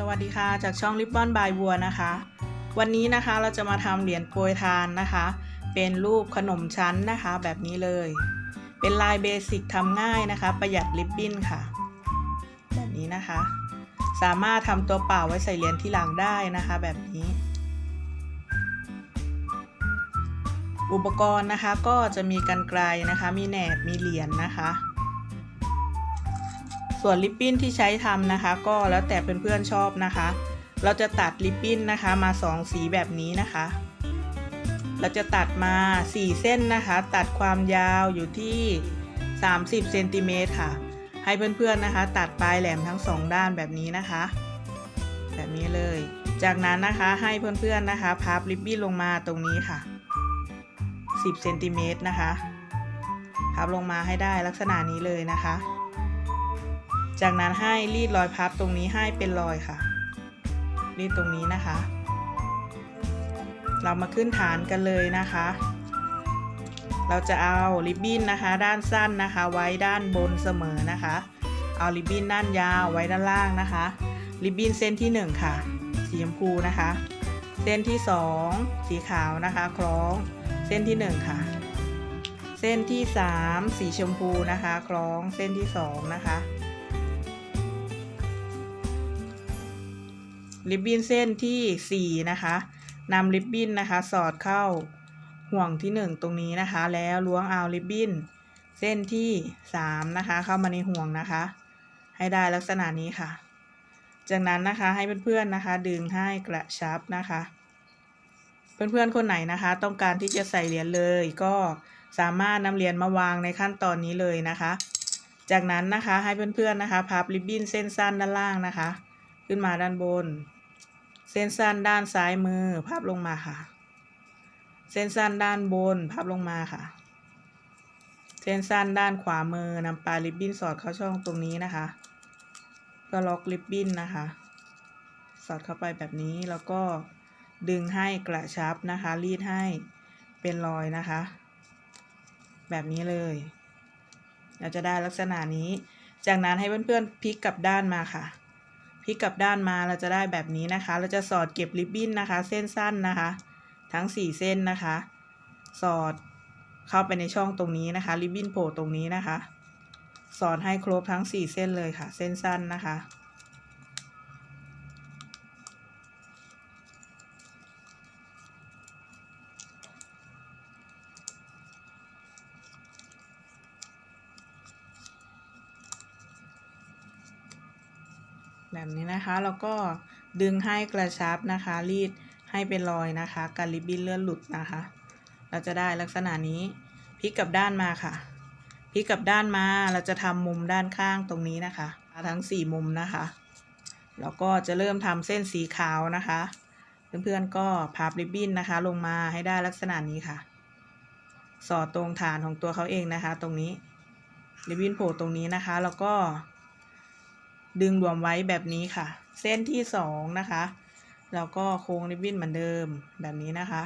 สวัสดีค่ะจากช่องริบบอนบายบัวนะคะ วันนี้นะคะเราจะมาทำเหรียญโปรยทานนะคะ เป็นรูปขนมชั้นนะคะ แบบนี้เลย เป็นลายเบสิกทำง่ายนะคะ ประหยัดริบบิ้นค่ะ แบบนี้นะคะ สามารถทำตัวเปล่าไว้ใส่เหรียญที่หลังได้นะคะ แบบนี้ อุปกรณ์นะคะก็จะมีกันไกลนะคะ มีแหนบมีเหรียญนะคะ ส่วนลิปปิ้นที่ใช้ทำนะคะ ก็แล้วแต่เพื่อนๆชอบนะคะ เราจะตัดลิปปิ้นนะคะมา 2 สีแบบนี้นะคะ เราจะตัดมา 4 เส้นนะคะ ตัดความยาวอยู่ที่ 30เซนติเมตรค่ะ ให้เพื่อนๆนะคะ ตัดปลายแหลมทั้ง 2 ด้านแบบนี้นะคะ แบบนี้เลย จากนั้นนะคะให้เพื่อนๆนะคะพับลิปบิ้นลงมาตรงนี้ค่ะ 10เซนติเมตรนะคะพับลงมาให้ได้ลักษณะนี้เลยนะคะ จากนั้นให้รีดรอยพับตรงนี้ให้เป็นรอยค่ะ รีดตรงนี้นะคะ เรามาขึ้นฐานกันเลยนะคะ เราจะเอาริบบิ้นนะคะ ด้านสั้นนะคะ ไว้ด้านบนเสมอนะคะ เอาริบบิ้นด้านยาวไว้ด้านล่างนะคะ ริบบิ้นเส้นที่ 1 ค่ะ สีชมพูนะคะ เส้นที่ 2 สีขาวนะคะ คล้อง เส้นที่ 1 ค่ะเส้นที่ 3 สีชมพูนะคะ คล้องเส้นที่ 2 นะคะ ริบบิ้นเส้นที่4นะคะนำริบบิ้นนะคะ สอดเข้าห่วงที่ 1 ตรงนี้นะคะ แล้วล้วงเอาริบบิ้นเส้นที่3นะคะ เข้ามาในห่วงนะคะ ให้ได้ลักษณะนี้ค่ะ จากนั้นนะคะให้เพื่อนๆนะคะ ดึงให้กระชับนะคะ เพื่อนๆคนไหนนะคะ ต้องการที่จะใส่เหรียญเลยก็สามารถนำเหรียญมาวางในขั้นตอนนี้เลยนะคะ จากนั้นนะคะให้เพื่อนๆนะคะ พับริบบิ้นเส้นสั้นด้านล่างนะคะ ขึ้นมาด้านบน เส้นสั้นด้านซ้ายมือพับลงมาค่ะ เส้นสั้นด้านบนพับลงมาค่ะ เส้นสั้นด้านขวามือนำปลายริบบิ้นสอดเข้าช่องตรงนี้นะคะ ก็ล็อกริบบิ้นนะคะ สอดเข้าไปแบบนี้แล้วก็ดึงให้กระชับนะคะ รีดให้เป็นรอยนะคะ แบบนี้เลย เราจะได้ลักษณะนี้ จากนั้นให้เพื่อนๆพลิกกลับด้านมาค่ะ ลิกกลับด้านมาเราจะได้แบบนี้นะคะ เราจะสอดเก็บริบบิ้นนะคะ เส้นสั้นนะคะ ทั้ง 4 เส้นนะคะ สอดเข้าไปในช่องตรงนี้นะคะ ริบบิ้นโผล่ตรงนี้นะคะ สอดให้ครบทั้ง 4 เส้นเลยค่ะ เส้นสั้นนะคะ แบบนี้นะคะ แล้วก็ดึงให้กระชับนะคะ รีดให้เป็นรอยนะคะ การริบบิ้นเลื่อนหลุดนะคะ เราจะได้ลักษณะนี้พลิกกลับด้านมาค่ะพลิกกลับด้านมาเราจะทำมุมด้านข้างตรงนี้นะคะ ทั้งสี่มุมนะคะแล้วก็จะเริ่มทำเส้นสีขาวนะคะ เพื่อนๆก็พับริบบิ้นนะคะ ลงมาให้ได้ลักษณะนี้ค่ะ สอดตรงฐานของตัวเขาเองนะคะ ตรงนี้ริบบิ้นโผล่ตรงนี้นะคะ แล้วก็ ดึงรวมไว้แบบนี้ค่ะ เส้นที่สองนะคะแล้วก็โค้งริบบิ้นเหมือนเดิมแบบนี้นะคะ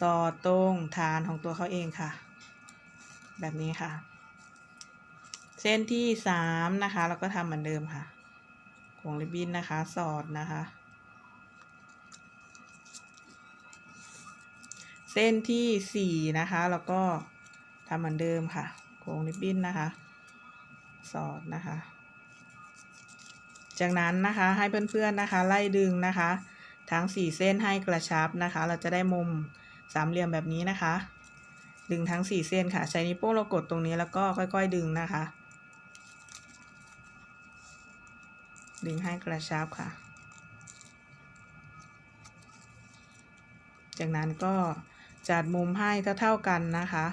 สอดตรงฐานของตัวเขาเองค่ะ แบบนี้ค่ะ เส้นที่สามนะคะเราก็ทำเหมือนเดิมค่ะ โค้งริบบิ้นนะคะ สอดนะคะ เส้นที่สี่นะคะแล้วก็ทำเหมือนเดิมค่ะ โค้งริบบิ้นนะคะ สอดนะคะ จากนั้นนะคะให้เพื่อนๆนะคะ ไล่ดึงนะคะ ทั้ง 4 เส้นให้กระชับนะคะ เราจะได้มุมสามเหลี่ยมแบบนี้นะคะ ดึงทั้ง 4 เส้นค่ะ ใช้นิ้วโป้งเรากดตรงนี้แล้วก็ค่อย ๆ ดึงนะคะ ดึงให้กระชับค่ะ จากนั้นก็จัดมุมให้เท่าๆกันนะคะ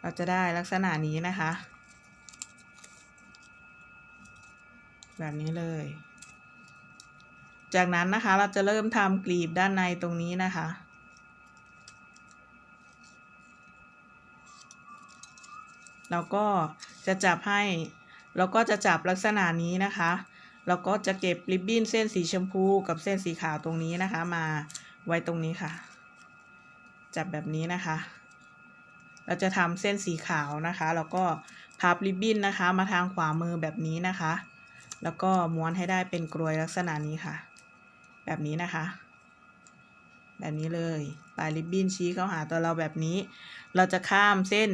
เราจะได้ลักษณะนี้นะคะ แบบนี้เลย จากนั้นนะคะเราจะเริ่มทำกลีบด้านในตรงนี้นะคะเราก็จะจับให้เราก็จะจับลักษณะนี้นะคะเราก็จะเก็บริบบิ้นเส้นสีชมพูกับเส้นสีขาวตรงนี้นะคะ มาไว้ตรงนี้ค่ะ จับแบบนี้นะคะ เราจะทำเส้นสีขาวนะคะ แล้วก็พับริบบิ้นนะคะ มาทางขวามือแบบนี้นะคะ แล้วก็ม้วนให้ได้เป็นกรวยลักษณะนี้ค่ะ แบบนี้นะคะ แบบนี้เลยปลายริบบิ้นชี้เข้าหาตัวเราแบบนี้ เราจะข้ามเส้น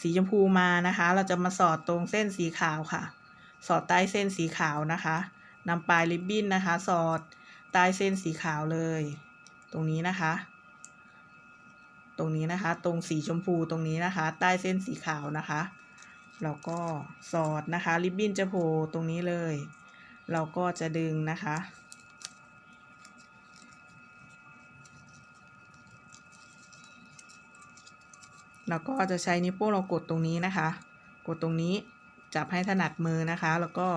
สีชมพูมานะคะ เราจะมาสอดตรงเส้นสีขาวค่ะ สอดใต้เส้นสีขาวนะคะนำปลายริบบิ้นนะคะ สอดใต้เส้นสีขาวเลย ตรงนี้นะคะ ตรงนี้นะคะ ตรงสีชมพูตรงนี้นะคะ ใต้เส้นสีขาวนะคะ แล้วก็สอดนะคะ ริบบิ้นจะโผล่ตรงนี้เลย เราก็จะดึงนะคะแล้วก็จะใช้นิ้วโป้งเรากดตรงนี้นะคะ กดตรงนี้จับให้ถนัดมือนะคะ แล้วก็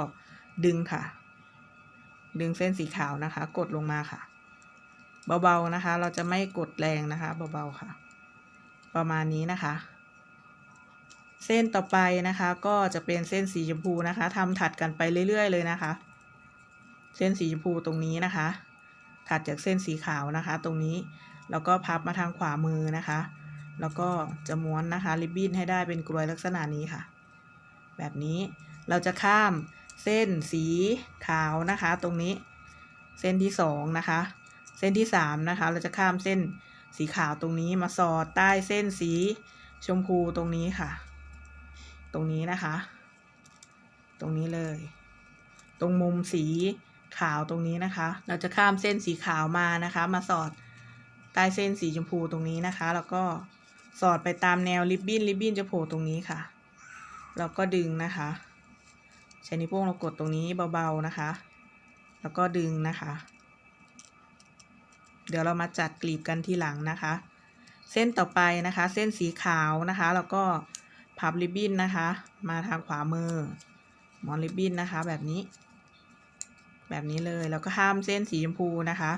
ดึงค่ะ ดึงเส้นสีขาวนะคะ กดลงมาค่ะ เบาๆนะคะ เราจะไม่กดแรงนะคะ เบาๆค่ะ ประมาณนี้นะคะ เส้นต่อไปนะคะก็จะเป็นเส้นสีชมพูนะคะทำถัดกันไปเรื่อย ๆ เลยนะคะ เส้นสีชมพูตรงนี้นะคะ ถัดจากเส้นสีขาวนะคะ ตรงนี้แล้วก็พับมาทางขวามือนะคะ แล้วก็จะม้วนนะคะริบบิ้นให้ได้เป็นกลวยลักษณะนี้ค่ะ แบบนี้เราจะข้ามเส้นสีขาวนะคะ ตรงนี้เส้นที่สองนะคะ เส้นที่สามนะคะ เราจะข้ามเส้นสีขาวตรงนี้มาสอดใต้เส้นสีชมพูตรงนี้ค่ะ ตรงนี้นะคะ ตรงนี้เลย ตรงมุมสีขาวตรงนี้นะคะ เราจะข้ามเส้นสีขาวมานะคะ มาสอดใต้เส้นสีชมพูตรงนี้นะคะ แล้วก็สอดไปตามแนวริบบิ้นริบบิ้นจะโผล่ตรงนี้ค่ะ แล้วก็ดึงนะคะใช้นิ้วโป้งเรากดตรงนี้เบาๆนะคะ แล้วก็ดึงนะคะ เดี๋ยวเรามาจัดกลีบกันทีหลังนะคะ เส้นต่อไปนะคะ เส้นสีขาวนะคะ แล้วก็ พับริบบิ้นนะคะ มาทางขวามือมอนริบบิ้นนะคะ แบบนี้ แบบนี้เลยแล้วก็ข้ามเส้นสีชมพูนะคะ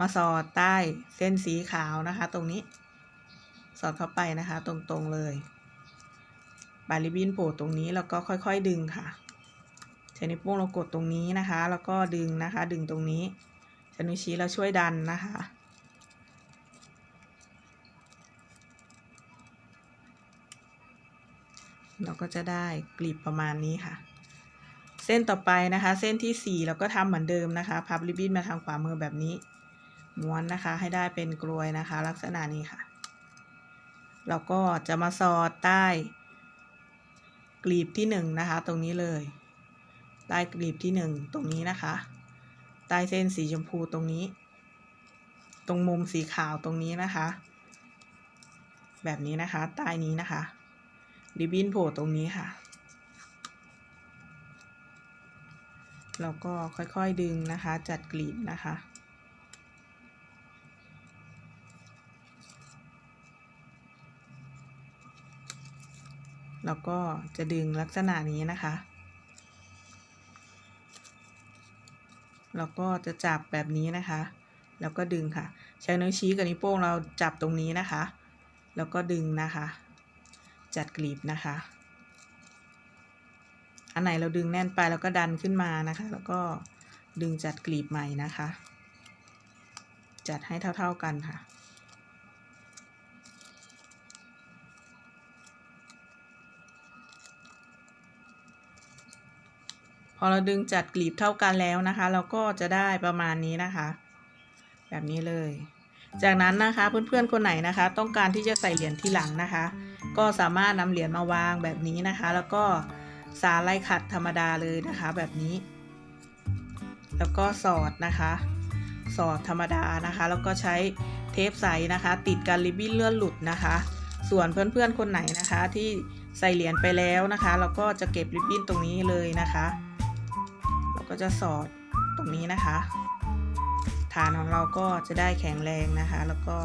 มาสอดใต้เส้นสีขาวนะคะ ตรงนี้ สอดเข้าไปนะคะ ตรงๆเลยปลายริบบิ้นโผล่ตรงนี้แล้วก็ค่อย ๆ ดึงค่ะใช้นิ้วโป้งเรากดตรงนี้นะคะ แล้วก็ดึงนะคะ ดึงตรงนี้ใช้นิ้วชี้เราช่วยดันนะคะ เราก็จะได้กลีบประมาณนี้ค่ะ เส้นต่อไปนะคะ เส้นที่สี่เราก็ทำเหมือนเดิมนะคะ พับริบบิ้นมาทางขวามือแบบนี้ ม้วนนะคะให้ได้เป็นกลวยนะคะ ลักษณะนี้ค่ะ เราก็จะมาสอดใต้กลีบที่หนึ่งนะคะ ตรงนี้เลยใต้กลีบที่หนึ่งตรงนี้นะคะ ใต้เส้นสีชมพูตรงนี้ ตรงมุมสีขาวตรงนี้นะคะ แบบนี้นะคะ ใต้นี้นะคะ ริบบิ้นโผล่ตรงนี้ค่ะ แล้วก็ค่อยๆดึงนะคะ จัดกลีบนะคะ แล้วก็จะดึงลักษณะนี้นะคะ แล้วก็จะจับแบบนี้นะคะ แล้วก็ดึงค่ะ ใช้นิ้วชี้กับนิ้วโป้งเราจับตรงนี้นะคะ แล้วก็ดึงนะคะ จัดกลีบนะคะ อันไหนเราดึงแน่นไปแล้วก็ดันขึ้นมานะคะ แล้วก็ดึงจัดกลีบใหม่นะคะ จัดให้เท่า ๆกันค่ะพอเราดึงจัดกลีบเท่ากันแล้วนะคะ เราก็จะได้ประมาณนี้นะคะ แบบนี้เลย จากนั้นนะคะเพื่อนๆคนไหนนะคะ ต้องการที่จะใส่เหรียญที่หลังนะคะ ก็สามารถนำเหรียญมาวางแบบนี้นะคะ แล้วก็สาไล่ขัดธรรมดาเลยนะคะแบบนี้ แล้วก็สอดนะคะ สอดธรรมดานะคะ แล้วก็ใช้เทปใสนะคะ ติดกันริบบิ้นเลื่อนหลุดนะคะ ส่วนเพื่อนๆคนไหนนะคะที่ใส่เหรียญไปแล้วนะคะเราก็จะเก็บริบบิ้นตรงนี้เลยนะคะเราก็จะสอดตรงนี้นะคะ ฐานของเราก็จะได้แข็งแรงนะคะ แล้วก็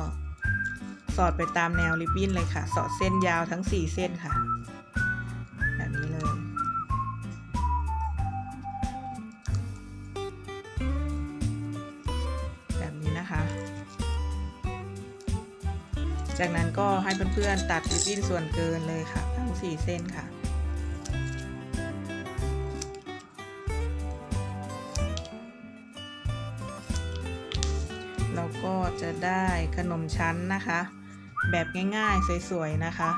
สอดไปตามแนวริบบิ้นเลยค่ะ สอดเส้นยาวทั้ง 4 เส้นค่ะ แบบนี้เลย แบบนี้นะคะ จากนั้นก็ให้เพื่อนๆตัดริบบิ้นส่วนเกินเลยค่ะ ทั้ง 4 เส้นค่ะเราก็จะได้ขนมชั้นนะคะ แบบง่ายๆ สวยๆนะคะ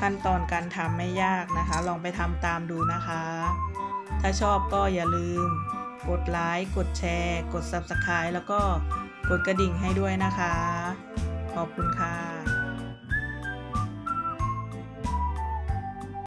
ขั้นตอนการทำไม่ยากนะคะ ลองไปทำตามดูนะคะ ถ้าชอบก็อย่าลืม กดไลค์กดแชร์ กด Subscribe แล้วก็กดกระดิ่งให้ด้วยนะคะ ขอบคุณค่ะ